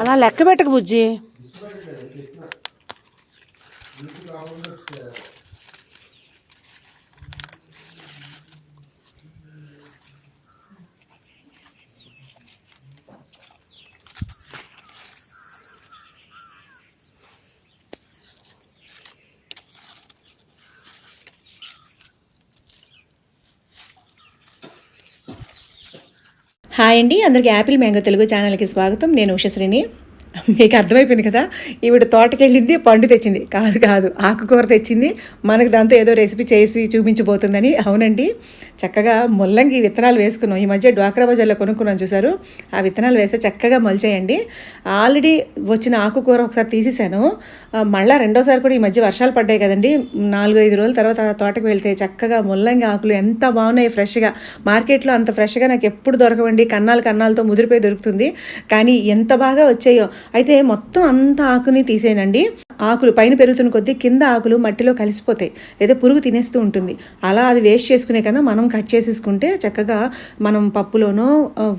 అలా లెక్క పెట్టక బుజ్జి. హాయ్ అండి. అందరికీ యాపిల్ మ్యాంగో తెలుగు ఛానల్కి స్వాగతం. నేను ఉషశ్రీని. మీకు అర్థమైపోయింది కదా? ఈవిడ తోటకి వెళ్ళింది పండు తెచ్చింది. కాదు కాదు. ఆకుకూర తెచ్చింది. మనకు దాంతో ఏదో రెసిపీ చేసి చూపించబోతుందని. అవునండి. చక్కగా ముల్లంగి విత్తనాలు వేసుకున్నాం. ఈ మధ్య డ్వాక్రా బజార్లో కొనుక్కున్నాం చూసారు ఆ విత్తనాలు వేస్తే చక్కగా మొలిచేయండి. ఆల్రెడీ వచ్చిన ఆకుకూర ఒకసారి తీసేసాను మళ్ళీ రెండోసారి కూడా ఈ మధ్య వర్షాలు పడ్డాయి కదండి. నాలుగు ఐదు రోజుల తర్వాత తోటకు వెళ్తే చక్కగా ముల్లంగి ఆకులు ఎంత బాగున్నాయి ఫ్రెష్గా. మార్కెట్లో అంత ఫ్రెష్గా నాకు ఎప్పుడు దొరకవండి. కన్నాలు కన్నాలతో ముదిరిపోయి దొరుకుతుంది. కానీ ఎంత బాగా వచ్చాయో. అయితే మొత్తం అంత ఆకుని తీసేయనండి ఆకులు పైన పెరుగుతున్న కొద్దీ కింద ఆకులు మట్టిలో కలిసిపోతాయి. లేదా పురుగు తినేస్తూ ఉంటుంది. అలా అది వేస్ట్ చేసుకునే కన్నా మనం కట్ చేసేసుకుంటే చక్కగా మనం పప్పులోనో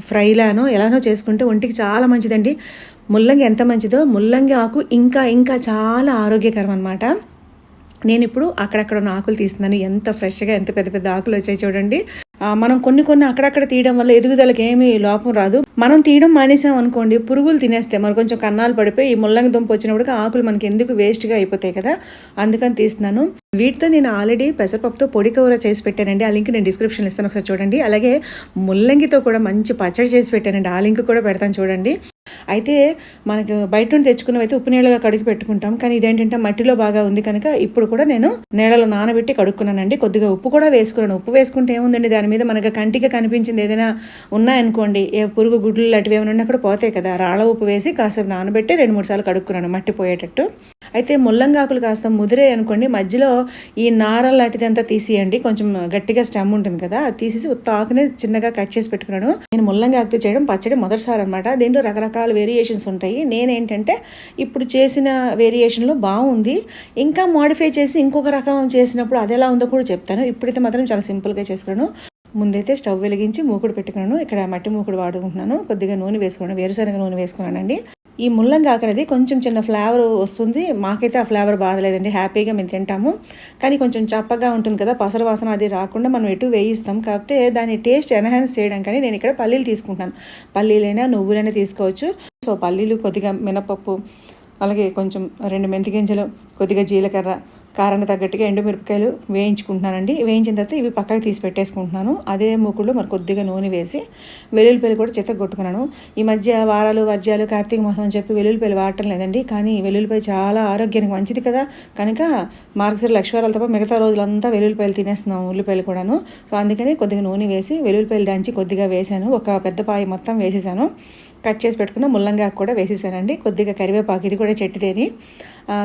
ఫ్రైలానో ఎలానో చేసుకుంటే ఒంటికి చాలా మంచిదండి. ముల్లంగి ఎంత మంచిదో ముల్లంగి ఆకు ఇంకా ఇంకా చాలా ఆరోగ్యకరం అనమాట నేను ఇప్పుడు అక్కడక్కడ ఉన్న ఆకులు తీస్తున్నాను. ఎంత ఫ్రెష్గా ఎంత పెద్ద పెద్ద ఆకులు వచ్చాయి చూడండి. మనం కొన్ని కొన్ని అక్కడక్కడ తీయడం వల్ల ఎదుగుదలకి ఏమీ లోపం రాదు. మనం తీయడం మానేసాం అనుకోండి పురుగులు తినేస్తాయి మరి కొంచెం కన్నాలు పడిపోయి ఈ ముల్లంగి దుంప వచ్చినప్పుడు ఆకులు మనకి ఎందుకు వేస్ట్గా అయిపోతాయి కదా? అందుకని తీస్తున్నాను. వీటితో నేను ఆల్రెడీ పెసరపప్పుతో పొడి కూర చేసి పెట్టానండి. ఆ లింక్ నేను డిస్క్రిప్షన్లో ఇస్తాను. ఒకసారి చూడండి. అలాగే ముల్లంగితో కూడా మంచి పచ్చడి చేసి పెట్టానండి. ఆ లింక్ కూడా పెడతాను చూడండి. అయితే మనకు బయట నుండి తెచ్చుకున్నవి అయితే ఉప్పు నీళ్ళగా కడిగి పెట్టుకుంటాం. కానీ ఇదేంటంటే మట్టిలో బాగా ఉంది కనుక ఇప్పుడు కూడా నేను నీళ్ళలో నానబెట్టి కడుక్కున్నానండి. కొద్దిగా ఉప్పు కూడా వేసుకున్నాను. ఉప్పు వేసుకుంటే ఏముందండి? దాని మీద మనకు కంటికి కనిపించింది ఏదైనా ఉన్నాయనుకోండి. ఏ పురుగు గుడ్లు లాంటివి ఏమైనా ఉన్నా కూడా పోతాయి కదా. రాళ్ళ ఉప్పు వేసి కాసేపు నానబెట్టి రెండు మూడు సార్లు కడుక్కున్నాను మట్టి పోయేటట్టు. అయితే ముల్లంగాకులు కాస్త ముదిరే అనుకోండి మధ్యలో ఈ నార లాంటిది అంతా తీసేయండి. కొంచెం గట్టిగా స్టెమ్ ఉంటుంది కదా అది తీసేసి తాకునే ఆకునే చిన్నగా కట్ చేసి పెట్టుకున్నాను. నేను ముల్లంగాకు చేయడం పచ్చడి మొదటిసారి అనమాట దీంట్లో రకరకాల వేరియేషన్స్ ఉంటాయి. నేనేంటంటే ఇప్పుడు చేసిన వేరియేషన్లో బాగుంది. ఇంకా మోడిఫై చేసి ఇంకొక రకం చేసినప్పుడు అది ఎలా ఉందో కూడా చెప్తాను. ఇప్పుడైతే మాత్రం చాలా సింపుల్గా చేసుకున్నాను. ముందైతే స్టవ్ వెలిగించి మూకుడు పెట్టుకున్నాను. ఇక్కడ మట్టి మూకుడు వాడుకుంటున్నాను. కొద్దిగా నూనె వేసుకున్నాను వేరుశనగ నూనె వేసుకున్నానండి. ఈ ముల్లంగా ఆకరది కొంచెం చిన్న ఫ్లేవర్ వస్తుంది. మాకైతే ఆ ఫ్లేవర్ బాధలేదండి. హ్యాపీగా మేము తింటాము. కానీ కొంచెం చప్పగా ఉంటుంది కదా పసర వాసన అది రాకుండా మనం ఎటు వేయిస్తాం. కాకపోతే దాని టేస్ట్ ఎన్హాన్స్ చేయడం కానీ నేను ఇక్కడ పల్లీలు తీసుకుంటాను పల్లీలైనా నువ్వులైనా తీసుకోవచ్చు. సో పల్లీలు కొద్దిగా మినపప్పు అలాగే కొంచెం రెండు మెంతి గింజలు కొద్దిగా జీలకర్ర కారానికి తగ్గట్టుగా ఎండుమిరపకాయలు వేయించుకుంటున్నానండి. వేయించిన తర్వాత ఇవి పక్కకి తీసి పెట్టేసుకుంటున్నాను. అదే మూకుల్లో మరి కొద్దిగా నూనె వేసి వెల్లుల్లిపాయలు కూడా చెత్త కొట్టుకున్నాను. ఈ మధ్య వారాలు వర్జాలు కార్తీక మాసం అని చెప్పి వెల్లుల్లిపల్లి వాడటం లేదండి. కానీ వెల్లుల్లిపల్లి చాలా ఆరోగ్యానికి మంచిది కదా. కనుక మార్గశిర లక్ష్మీవారాలు తప్ప మిగతా రోజులంతా వెల్లుల్లిపాయలు తినేస్తున్నాం ఉల్లిపాయలు కూడాను. సో అందుకని కొద్దిగా నూనె వేసి వెల్లుల్లిపాయలు దంచి కొద్దిగా వేసాను. ఒక పెద్ద పాయ మొత్తం వేసేసాను. కట్ చేసి పెట్టుకున్న ముల్లంగాకు కూడా వేసేసానండి. కొద్దిగా కరివేపాకు ఇది కూడా చెట్టుదేని.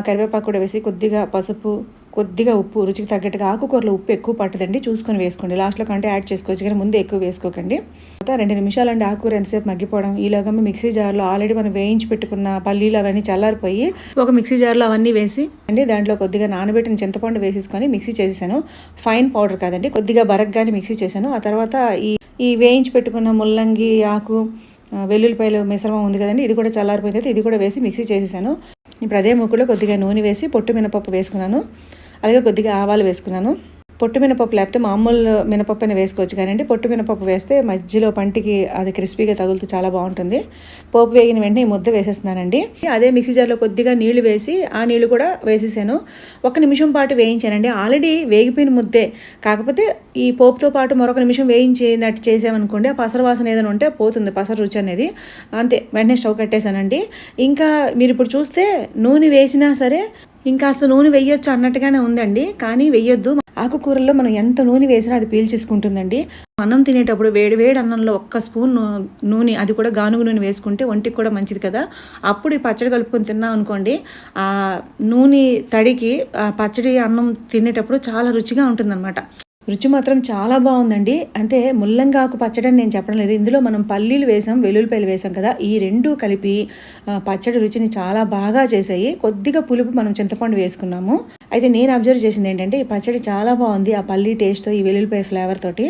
కరివేపాకు కూడా వేసి కొద్దిగా పసుపు కొద్దిగా ఉప్పు రుచికి తగ్గట్టుగా ఆకుకూరలో ఉప్పు ఎక్కువ పట్టదండి. చూసుకొని వేసుకోండి. లాస్ట్లో కంటే యాడ్ చేసుకోవచ్చు కానీ ముందే ఎక్కువ వేసుకోకండి. తర్వాత రెండు నిమిషాలండి ఆకుకూర ఎంతసేపు మగ్గిపోవడం. ఈలోగా మిక్సీ జార్లో ఆల్రెడీ మనం వేయించి పెట్టుకున్న పల్లీలు అవన్నీ చల్లారిపోయి ఒక మిక్సీ జార్లో అవన్నీ వేసి అండి దాంట్లో కొద్దిగా నానబెట్టిన చింతపండు వేసేసుకొని మిక్సీ చేసేసాను. ఫైన్ పౌడర్ కాదండి కొద్దిగా బరగ్గానే మిక్సీ చేశాను. ఆ తర్వాత ఈ ఈ వేయించి పెట్టుకున్న ముల్లంగి ఆకు వెల్లుల్లిపాయలు మిశ్రమం ఉంది కదండి ఇది కూడా చల్లారిపోయిన తర్వాత ఇది కూడా వేసి మిక్సీ చేసేసాను. ఇప్పుడు అదే ముక్కులో కొద్దిగా నూనె వేసి పొట్టు మినపప్పు వేసుకున్నాను. అలాగే కొద్దిగా ఆవాలు వేసుకున్నాను. పొట్టు మినపప్పు లేకపోతే మామూలు మినపప్పు అయినా వేసుకోవచ్చు. కానీ పొట్టు మినపప్పు వేస్తే మధ్యలో పంటికి అది క్రిస్పీగా తగులుతూ చాలా బాగుంటుంది. పోపు వేగిన వెంటనే ఈ ముద్ద వేసేస్తున్నానండి. అదే మిక్సీ జార్లో కొద్దిగా నీళ్ళు వేసి ఆ నీళ్ళు కూడా వేసేసాను. ఒక నిమిషం పాటు వేయించానండి. ఆల్రెడీ వేగిపోయిన ముద్దే. కాకపోతే ఈ పోపుతో పాటు మరొక నిమిషం వేయించినట్టు చేసామనుకోండి ఆ పసర వాసన ఏదైనా ఉంటే పోతుంది పసర రుచి అనేది. అంతే వెంటనే స్టవ్ కట్టేశానండి. ఇంకా మీరు ఇప్పుడు చూస్తే నూనె వేసినా సరే ఇంకాస్త నూనె వేయొచ్చు అన్నట్టుగానే ఉందండి కానీ వెయ్యొద్దు ఆకుకూరల్లో మనం ఎంత నూనె వేసినా అది పీల్చేసుకుంటుందండి. అన్నం తినేటప్పుడు వేడి వేడి అన్నంలో ఒక్క స్పూన్ నూనె అది కూడా గానుగు నూనె వేసుకుంటే ఒంటికి కూడా మంచిది కదా. అప్పుడు ఈ పచ్చడి కలుపుకొని తిన్నాం అనుకోండి ఆ నూనె తడికి ఆ పచ్చడి అన్నం తినేటప్పుడు చాలా రుచిగా ఉంటుందన్నమాట. రుచి మాత్రం చాలా బాగుందండి. అంటే ముల్లంగాకు పచ్చడి అని నేను చెప్పడం లేదు. ఇందులో మనం పల్లీలు వేసాం వెల్లుల్లిపాయలు వేసాం కదా. ఈ రెండు కలిపి పచ్చడి రుచిని చాలా బాగా చేసాయి కొద్దిగా పులుపు మనం చింతపండు వేసుకున్నాము. అయితే నేను అబ్జర్వ్ చేసింది ఏంటంటే ఈ పచ్చడి చాలా బాగుంది. ఆ పల్లి టేస్ట్తో ఈ వెల్లుల్లిపాయ ఫ్లేవర్ తోటి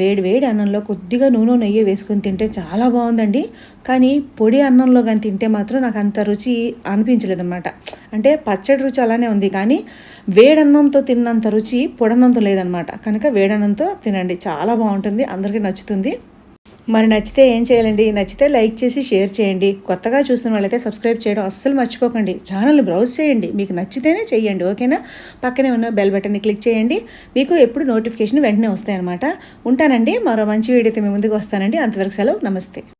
వేడి వేడి అన్నంలో కొద్దిగా నూనె నెయ్యి వేసుకొని తింటే చాలా బాగుందండి. కానీ పొడి అన్నంలో కానీ తింటే మాత్రం నాకు అంత రుచి అనిపించలేదు అనమాట అంటే పచ్చడి రుచి అలానే ఉంది కానీ వేడన్నంతో తిన్నంత రుచి పొడన్నంతో లేదనమాట కనుక వేడన్నంతో తినండి. చాలా బాగుంటుంది. అందరికీ నచ్చుతుంది. మరి నచ్చితే ఏం చేయాలండి? నచ్చితే లైక్ చేసి షేర్ చేయండి. కొత్తగా చూస్తున్న వాళ్ళైతే సబ్స్క్రైబ్ చేయడం అస్సలు మర్చిపోకండి. ఛానల్ని బ్రౌజ్ చేయండి. మీకు నచ్చితేనే చేయండి ఓకేనా? పక్కనే ఉన్న బెల్ బటన్ని క్లిక్ చేయండి. మీకు ఎప్పుడు నోటిఫికేషన్ వెంటనే వస్తాయన్నమాట. ఉంటానండి. మరో మంచి వీడియోతో మీ ముందుకు వస్తానండి. అంతవరకు సెలవు. నమస్తే.